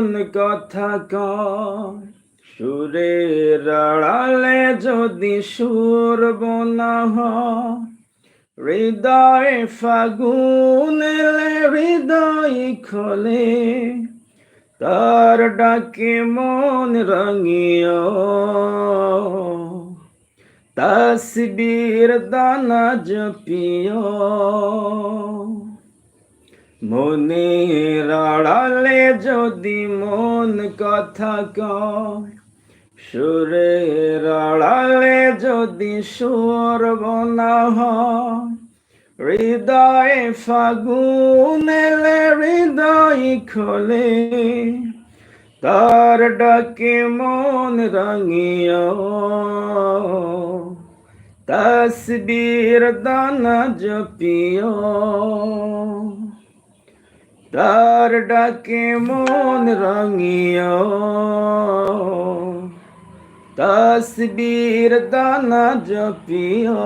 মন কথা কয় সুরের আড়ালে যদি সুর বোনা হৃদয় ফাগুনলে হৃদয় খোলে, তার ডাকে মন রঙিও তসবির দানা জপিও মনের আড়ালে যদি মন কথা কয় সুরের আড়ালে যদি সুর বনা হয়, হৃদয়ে ফাগুন এলে হৃদয় খোলে, তার ডাকে মন রঙিও তসবির দানা জপিও তার ডাকে মন রঙিয়। তসবির দানা জপিও